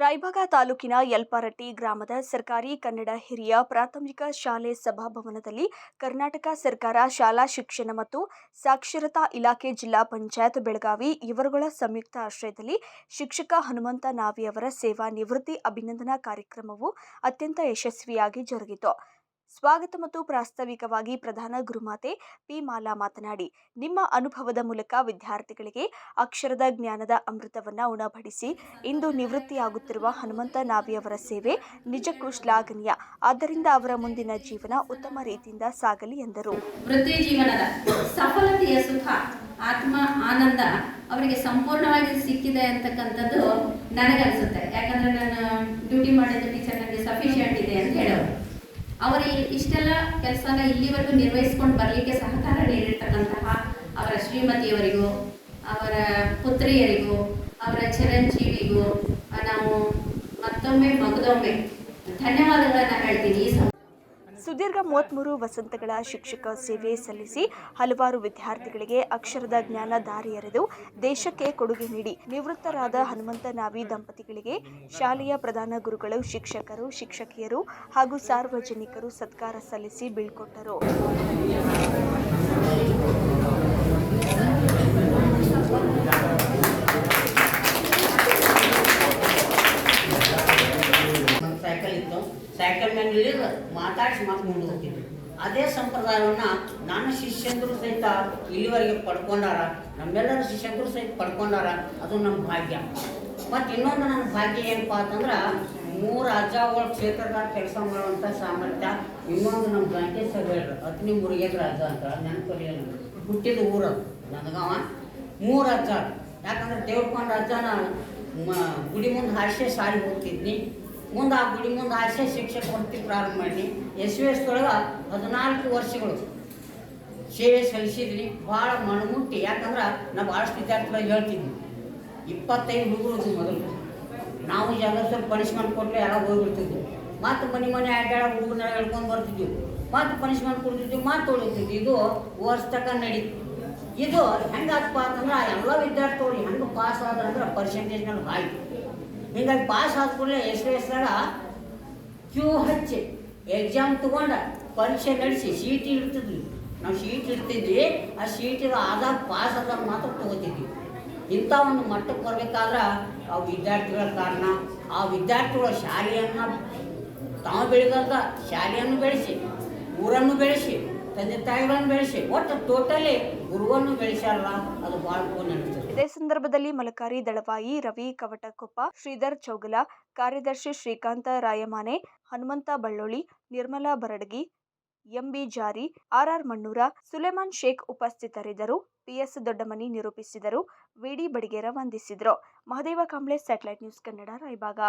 ರಾಯಬಾಗ ತಾಲೂಕಿನ ಯಲ್ಪಾರಟ್ಟಿ ಗ್ರಾಮದ ಸರ್ಕಾರಿ ಕನ್ನಡ ಹಿರಿಯ ಪ್ರಾಥಮಿಕ ಶಾಲೆ ಸಭಾಭವನದಲ್ಲಿ ಕರ್ನಾಟಕ ಸರ್ಕಾರ ಶಾಲಾ ಶಿಕ್ಷಣ ಮತ್ತು ಸಾಕ್ಷರತಾ ಇಲಾಖೆ ಜಿಲ್ಲಾ ಪಂಚಾಯತ್ ಬೆಳಗಾವಿ ಇವರುಗಳ ಸಂಯುಕ್ತ ಆಶ್ರಯದಲ್ಲಿ ಶಿಕ್ಷಕ ಹನುಮಂತ ನಾವಿ ಅವರ ಸೇವಾ ನಿವೃತ್ತಿ ಅಭಿನಂದನಾ ಕಾರ್ಯಕ್ರಮವು ಅತ್ಯಂತ ಯಶಸ್ವಿಯಾಗಿ ಜರುಗಿತು. ಸ್ವಾಗತ ಮತ್ತು ಪ್ರಾಸ್ತಾವಿಕವಾಗಿ ಪ್ರಧಾನ ಗುರುಮಾತೆ ಪಿ. ಮಾಲಾ ಮಾತನಾಡಿ, ನಿಮ್ಮ ಅನುಭವದ ಮೂಲಕ ವಿದ್ಯಾರ್ಥಿಗಳಿಗೆ ಅಕ್ಷರದ ಜ್ಞಾನದ ಅಮೃತವನ್ನ ಉಣಬಡಿಸಿ, ಇಂದು ನಿವೃತ್ತಿಯಾಗುತ್ತಿರುವ ಹನುಮಂತ ನಾವಿ ಅವರ ಸೇವೆ ನಿಜಕ್ಕೂ ಶ್ಲಾಘನೀಯ. ಆದ್ದರಿಂದ ಅವರ ಮುಂದಿನ ಜೀವನ ಉತ್ತಮ ರೀತಿಯಿಂದ ಸಾಗಲಿ ಎಂದರು. ವೃತ್ತಿ ಜೀವನದ ಸಫಲತೆಯ ಸುಖ, ಆತ್ಮ, ಆನಂದ ಅವರಿಗೆ ಸಂಪೂರ್ಣವಾಗಿ ಸಿಕ್ಕಿದೆ ಅಂತಕ್ಕಂಥದ್ದು ನನಗನ್ಸುತ್ತೆ. ಯಾಕಂದ್ರೆ ನಾನು ಡ್ಯೂಟಿ ಮಾಡಿದ ಟೀಚರ್ ನನಗೆ ಸಫಿಷಿಯಂಟ್ ಇದೆ ಅಂತ ಹೇಳೋರು ಅವರು ಇಷ್ಟೆಲ್ಲ ಕೆಲಸನ ಇಲ್ಲಿವರೆಗೂ ನಿರ್ವಹಿಸ್ಕೊಂಡು ಬರಲಿಕ್ಕೆ ಸಹಕಾರ ನೀಡಿರ್ತಕ್ಕಂತಹ ಅವರ ಶ್ರೀಮತಿಯವರಿಗೂ, ಅವರ ಪುತ್ರಿಯರಿಗೂ, ಅವರ ಚಿರಂಜೀವಿಗೂ, ನಾವು ಮತ್ತೊಮ್ಮೆ ಮಗದೊಮ್ಮೆ ಧನ್ಯವಾದಗಳನ್ನು ಹೇಳ್ತೀನಿ ಈ ಸುದೀರ್ಘ ಮೂವತ್ತ್ಮೂರು ವಸಂತಗಳ ಶಿಕ್ಷಕ ಸೇವೆ ಸಲ್ಲಿಸಿ ಹಲವಾರು ವಿದ್ಯಾರ್ಥಿಗಳಿಗೆ ಅಕ್ಷರದ ಜ್ಞಾನ ದಾರಿ ಎರೆದು ದೇಶಕ್ಕೆ ಕೊಡುಗೆ ನೀಡಿ ನಿವೃತ್ತರಾದ ಹನುಮಂತ ನಾವಿ ದಂಪತಿಗಳಿಗೆ ಶಾಲೆಯ ಪ್ರಧಾನ ಗುರುಗಳು, ಶಿಕ್ಷಕರು, ಶಿಕ್ಷಕಿಯರು ಹಾಗೂ ಸಾರ್ವಜನಿಕರು ಸತ್ಕಾರ ಸಲ್ಲಿಸಿ ಬೀಳ್ಕೊಟ್ಟರು ಸೈಕಲ್ ಮೇಲೆ ಮಾತಾಡಿಸಿ ಮತ್ತೆ ಮುಂದೆ ಅದೇ ಸಂಪ್ರದಾಯವನ್ನು ನನ್ನ ಶಿಷ್ಯಂದರು ಸಹಿತ ಇಲ್ಲಿವರೆಗೆ ಪಡ್ಕೊಂಡಾರ, ನಮ್ಮೆಲ್ಲರ ಶಿಷ್ಯಂದರು ಸಹಿತ ಪಡ್ಕೊಂಡಾರ, ಅದು ನಮ್ಮ ಭಾಗ್ಯ. ಮತ್ತು ಇನ್ನೊಂದು ನನ್ನ ಭಾಗ್ಯ ಏನಪ್ಪ ಅಂತಂದ್ರೆ, ಮೂರು ಅಜ್ಜಗಳ ಕ್ಷೇತ್ರದಾಗ ಕೆಲಸ ಮಾಡುವಂಥ ಸಾಮರ್ಥ್ಯ ಇನ್ನೊಂದು ನಮ್ಮ ಗಂಟೇಶ್ವರ ಹೇಳ್ರು ಅತ್ನಿ ಮುರುಗೇಶ್ವರ ಅಜ್ಜ ಅಂತ ನೆನಪಲ್ಲಿ ಹುಟ್ಟಿದ ಊರು ನನಗವ. ಮೂರು ಅಜ್ಜ. ಯಾಕಂದ್ರೆ ದೇವ್ರಕೊಂಡ ಮ- ಗುಡಿ ಮುಂದೆ ಹಾಸ್ಯ ಸಾರಿ ಹೋಗ್ತಿದ್ನಿ. ಮುಂದೆ ಮುಂದೆ ಆಸೆ ಶಿಕ್ಷಕ ವೃತ್ತಿ ಪ್ರಾರಂಭ ಮಾಡಿ. ಎಸ್ ವಿ ಎಸ್ ಒಳಗೆ ಹದಿನಾಲ್ಕು ವರ್ಷಗಳು ಸೇವೆ ಸಲ್ಲಿಸಿದ್ರಿ. ಭಾಳ ಮಣಮುಟ್ಟಿ. ಯಾಕಂದ್ರೆ ನಾವು ಭಾಳಷ್ಟು ವಿದ್ಯಾರ್ಥಿಗಳಿಗೆ ಹೇಳ್ತಿದ್ವಿ ಇಪ್ಪತ್ತೈದು ಹುಡುಗರು ಮೊದಲು. ನಾವು ಎಲ್ಲ ಸ್ವಲ್ಪ ಪನಿಷ್ಮೆಂಟ್ ಕೊಟ್ಟರೆ ಎಲ್ಲ ಹೋಗಿಬಿಡ್ತಿದ್ವಿ ಮತ್ತು ಮನೆ ಮನೆ ಅಡ್ಡಾಡ ಹುಡುಗನ ಹೇಳ್ಕೊಂಡು ಬರ್ತಿದ್ವಿ. ಮತ್ತು ಪನಿಷ್ಮೆಂಟ್ ಕೊಡ್ತಿದ್ವಿ, ಮತ್ತು ಉಳಿತಿದ್ವಿ ಇದು ವರ್ಷ ತಕ ನಡೀತು ಇದು ಹೆಂಗಪ್ಪ ಅಂತಂದ್ರೆ, ಎಲ್ಲ ವಿದ್ಯಾರ್ಥಿಗಳು ಹೆಂಗೆ ಪಾಸ್ ಆದ್ರೆ ಅಂದ್ರೆ ಪರ್ಸೆಂಟೇಜ್ ಮೇಲೆ ಹಾಯ್ ಹಿಂಗಾಗಿ ಪಾಸ್ ಆದ ಕೂಡಲೇ ಎಸ್ ಎಸ್ದಾಗ ಕ್ಯೂ ಹಚ್ಚಿ ಎಕ್ಸಾಮ್ ತೊಗೊಂಡ ಪರೀಕ್ಷೆ ನಡೆಸಿ ಸೀಟ್ ಇಡ್ತಿದ್ವಿ. ನಾವು ಸೀಟ್ ಇಡ್ತಿದ್ವಿ, ಆ ಸೀಟ್ ಇರೋ ಆಧಾರ್ ಪಾಸ್ ಆದಾಗ ಮಾತ್ರ ತೊಗೋತಿದ್ವಿ. ಇಂಥ ಒಂದು ಮಟ್ಟಕ್ಕೆ ಬರಬೇಕಾದ್ರೆ ಆ ವಿದ್ಯಾರ್ಥಿಗಳ ಕಾರಣ, ಆ ವಿದ್ಯಾರ್ಥಿಗಳ ಶಾಲೆಯನ್ನು ತಾವು ಬೆಳೆದಾಗ ಶಾಲೆಯನ್ನು ಬೆಳೆಸಿ, ಊರನ್ನು ಬೆಳೆಸಿ ತಂದೆ ತಾಯಿಗಳನ್ನು ಬೆಳೆಸಿ, ಒಟ್ಟು ಟೋಟಲಿ ಗುರುವನ್ನು ಬೆಳೆಸಲ್ಲ, ಅದು ಇದೇ ಸಂದರ್ಭದಲ್ಲಿ ಮಲಕಾರಿ ದಳವಾಯಿ ರವಿ ಕವಟಕೊಪ್ಪ, ಶ್ರೀಧರ್ ಚೌಗಲ, ಕಾರ್ಯದರ್ಶಿ ಶ್ರೀಕಾಂತ ರಾಯಮಾನೆ, ಹನುಮಂತ ಬಳ್ಳೋಳಿ, ನಿರ್ಮಲಾ ಬರಡಗಿ, ಎಂಬಿ ಜಾರಿ ಆರ್ಆರ್ ಮಣ್ಣೂರ, ಸುಲೇಮಾನ್ ಶೇಖ್ ಉಪಸ್ಥಿತರಿದ್ದರು. ಪಿಎಸ್ ದೊಡ್ಡಮನಿ ನಿರೂಪಿಸಿದರು. ವಿಡಿ ಬಡಿಗೇರ ವಂದಿಸಿದರು. Mahadeva Kamble, satellite news Kannada Raybag